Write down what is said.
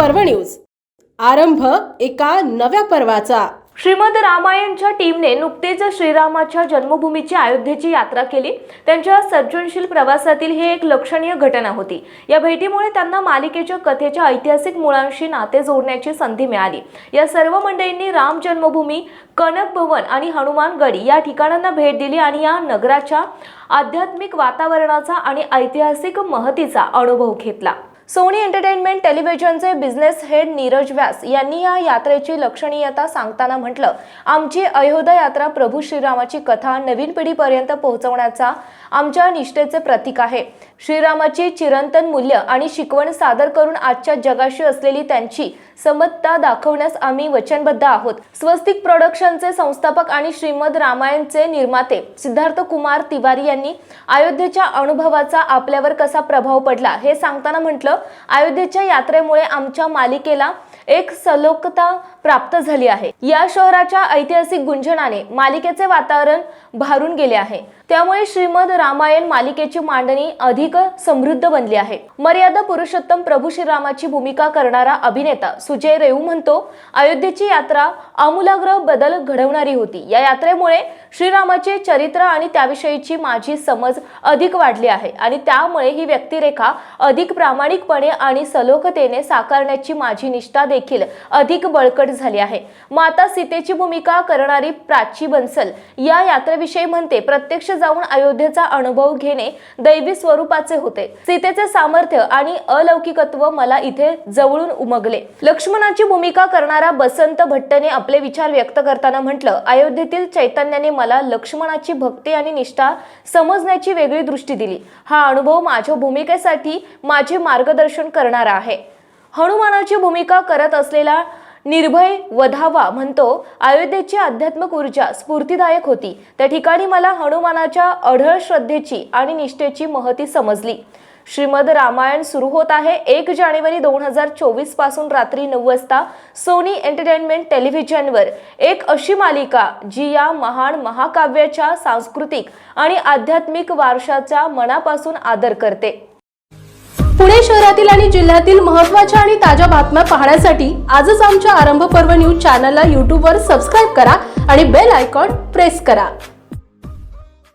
News. आरंभ एका नव्या पर्वाचा. श्रीमद रामायणच्या टीमने नुकतेच श्रीरामाच्या जन्मभूमीची अयोध्येची यात्रा केली. त्यांच्या सर्जनशील प्रवासातील ही एक लक्षणीय घटना होती. या भेटीमुळे त्यांना मालिकेच्या कथेच्या ऐतिहासिक मुळांशी नाते जोडण्याची संधी मिळाली. या सर्व मंडळींनी राम जन्मभूमी कनक भवन आणि हनुमानगडी या ठिकाणांना भेट दिली आणि या नगराच्या आध्यात्मिक वातावरणाचा आणि ऐतिहासिक महतीचा अनुभव घेतला. सोनी एंटरटेनमेंट टेलिव्हिजनचे बिझनेस हेड नीरज व्यास यांनी या यात्रेची लक्षणीयता सांगताना म्हटलं आमची अयोध्या यात्रा प्रभू श्रीरामाची कथा नवीन पिढीपर्यंत पोहोचवण्याचा आमच्या निष्ठेचे प्रतीक आहे. श्रीरामाची चिरंतन मूल्य आणि शिकवण सादर करून आजच्या जगाशी असलेली त्यांची समत्ता दाखवण्यास आम्ही वचनबद्ध आहोत. स्वस्तिक प्रोडक्शनचे संस्थापक आणि श्रीमद रामायणचे निर्माते सिद्धार्थ कुमार तिवारी यांनी अयोध्येच्या अनुभवाचा आपल्यावर कसा प्रभाव पडला हे सांगताना म्हटलं अयोध्येच्या यात्रेमुळे आमच्या मालिकेला एक सलोकता प्राप्त झाली आहे. या शहराच्या ऐतिहासिक गुंजनाने मालिकेचे वातावरण भारून गेले आहे. त्यामुळे श्रीमद रामायण मालिकेची मांडणी अधिक समृद्ध बनली आहे. मर्यादा पुरुषोत्तम प्रभू श्रीरामाची भूमिका करणारा अभिनेता सुजय रेऊ म्हणतो अयोध्येची यात्रा आमूलाग्र बदल घडवणारी होती. या यात्रेमुळे श्रीरामाचे चरित्र आणि त्याविषयीची माझी समज अधिक वाढली आहे आणि त्यामुळे ही व्यक्तिरेखा अधिक प्रामाणिकपणे आणि सलोखतेने साकारण्याची माझी निष्ठा देखील अधिक बळकट झाली आहे. माता सीतेची भूमिका करणारी प्राची बन्सल या यात्रेविषयी म्हणते प्रत्यक्ष जाऊन अयोध्येचा अनुभव घेणे दैवी स्वरूपाचे होते. सीतेचे सामर्थ्य आणि अलौकिकत्व मला इथे जवळून उमगले. लक्ष्मणाची भूमिका करणारा बसंत भट्टने आपले विचार व्यक्त करताना म्हटलं अयोध्येतील चैतन्याने मला लक्ष्मणाची भक्ती आणि निष्ठा समजण्याची वेगळी दृष्टी दिली. हा अनुभव माझ्या भूमिकेसाठी माझे मार्गदर्शन करणारा आहे. हनुमानाची भूमिका करत असलेला निर्भय वधावा म्हणतो अयोध्येची आध्यात्मिक ऊर्जा स्फूर्तीदायक होती. त्या ठिकाणी मला हनुमानाच्या अढळ श्रद्धेची आणि निष्ठेची महती समजली. श्रीमद रामायण सुरू होत आहे. एक जानेवारी दोन हजार चोवीसपासून रात्री नऊ वाजता सोनी एंटरटेनमेंट टेलिव्हिजनवर एक अशी मालिका जी या महान महाकाव्याच्या सांस्कृतिक आणि आध्यात्मिक वारशाचा मनापासून आदर करते. पुणे शहरातील आणि जिल्ह्यातील महत्त्वाच्या आणि ताज्या बातम्या पाहण्यासाठी आजच आमच्या आरंभ पर्व न्यूज चॅनलला यूट्यूबवर सबस्क्राईब करा आणि बेल आयकॉन प्रेस करा.